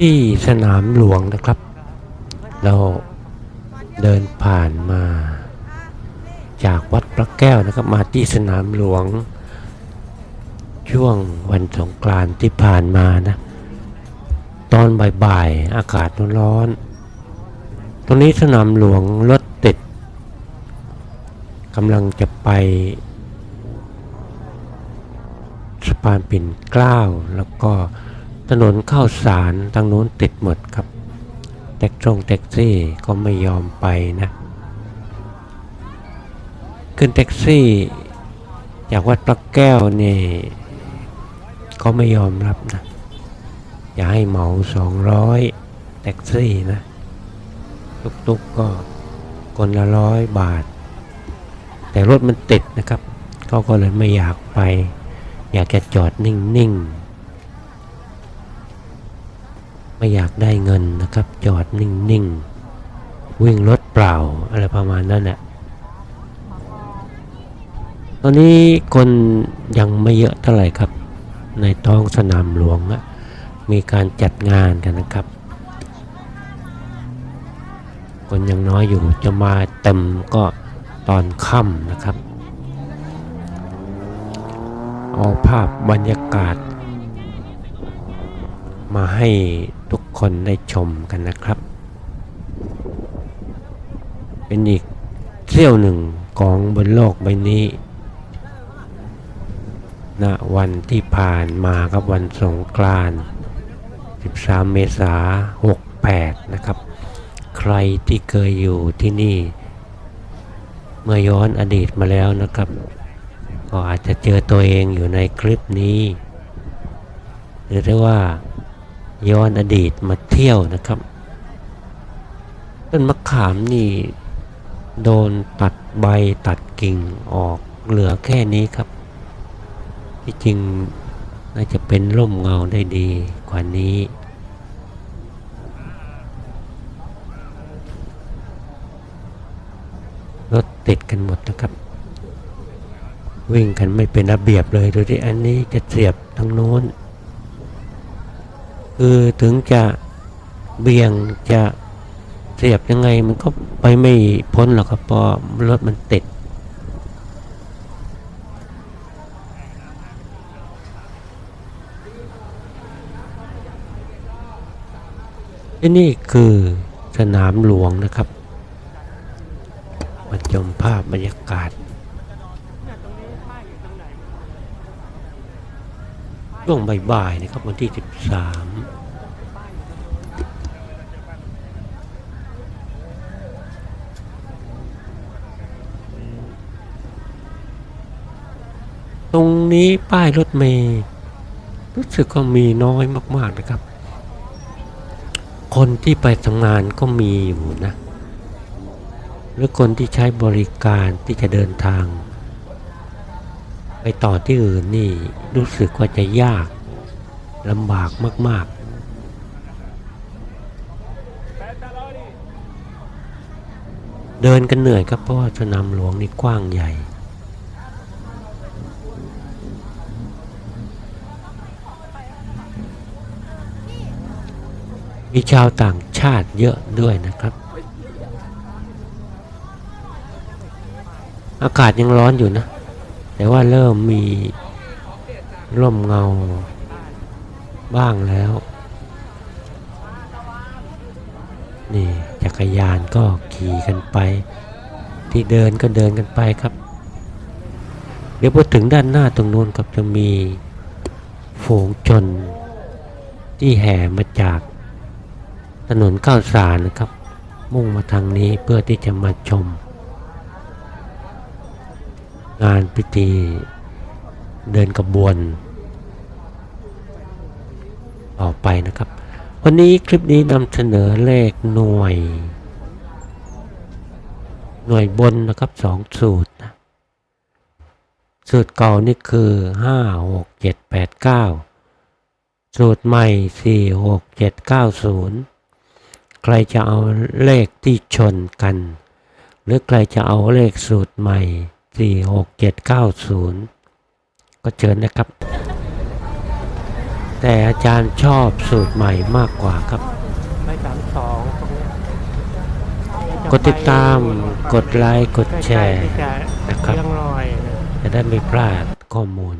ที่สนามหลวงนะครับ เราเดินผ่านมา จากวัดพระแก้วนะครับมาที่สนามหลวง ช่วงวันสงกรานต์ที่ผ่านมานะ ตอนบ่ายๆอากาศร้อนๆตรงนี้สนามหลวงรถติดกำลังจะไปสะพานปิ่นเกล้าแล้วก็ ถนนเข้าสารทางนู้นติดหมดครับแท็กซงแท็กซี่ก็ไม่ยอมไปนะ ขึ้นแท็กซี่จากวัดพระแก้วนี่ก็ไม่ยอมรับนะ อย่าให้เหมาสองร้อยแท็กซี่นะตุกๆก็คนละร้อยบาท แต่รถมันติดนะครับเขาก็เลยไม่อยากไป อยากจะจอดนิ่ง ๆ ไม่อยากได้เงินนะครับ จอดนิ่งๆ วิ่งรถเปล่าอะไรประมาณนั้นแหละตอนนี้คนยังไม่เยอะเท่าไหร่ครับ ในท้องสนามหลวงอะมีการจัดงานกันนะครับ คนยังน้อยอยู่จะมาเต็มก็ตอนค่ำนะครับ เอาภาพบรรยากาศ มาให้ทุกคนได้ชมกันนะครับ เป็นอีกเที่ยวหนึ่งของบนโลกใบนี้ณวันที่ผ่านมาครับวันสงกรานต์13 เมษายน68 นะครับ ใครที่เคยอยู่ที่นี่ เมื่อย้อนอดีตมาแล้วนะครับ ก็อาจจะเจอตัวเองอยู่ในคลิปนี้ หรือได้ว่า ย้อนอดีตมาเที่ยวนะครับต้นมะขามนี่โดนตัดใบตัดกิ่งออกเหลือแค่นี้ครับ ที่จริงน่าจะเป็นร่มเงาได้ดีกว่านี้รถติดกันหมดนะครับ วิ่งกันไม่เป็นระเบียบเลยดูที่อันนี้จะเสียบทางโน้น คือถึงจะเบี่ยงจะเสียบยังไงมันก็ไปไม่พ้นหรอกครับเพราะรถมันติด ที่นี่คือสนามหลวงนะครับ มาชมภาพบรรยากาศ ช่วงบ่ายๆนะครับวันที่ 13ตรงนี้ป้ายรถเมย์รู้สึกว่ามีน้อยมาก ๆนะครับ คนที่ไปทำงานก็มีอยู่นะ หรือคนที่ใช้บริการที่จะเดินทาง ไปต่อที่อื่นนี่รู้สึกว่าจะยากลำบากมาก ๆเดินกันเหนื่อยครับเพราะว่าสนามหลวงนี่กว้างใหญ่ มีชาวต่างชาติเยอะด้วยนะครับ อากาศยังร้อนอยู่นะ แต่ว่าเริ่มมีร่มเงาบ้างแล้ว นี่จักรยานก็ขี่กันไป ที่เดินก็เดินกันไปครับ เดี๋ยวพอถึงด้านหน้าตรงนู้นครับจะมีฝูงชนที่แห่มาจากถนนข้าวสารนะครับ มุ่งมาทางนี้เพื่อที่จะมาชม งานพิธีเดินกระบวนออกไปนะครับ วันนี้คลิปนี้นำเสนอเลขหน่วย หน่วยบนนะครับสองสูตรนะสูตรเก่านี่คือห้าหกเจ็ดแปดเก้าสูตรใหม่สี่หกเจ็ดเก้าศูนย์ใครจะเอาเลขที่ชนกัน หรือใครจะเอาเลขสูตรใหม่ สี่หกเจ็ดเก้าศูนย์ก็เชิญนะครับ แต่อาจารย์ชอบสูตรใหม่มากกว่าครับไปสามสองกดติดตามกดไลค์ กดแชร์นะครับ จะได้ไม่พลาดข้อมูล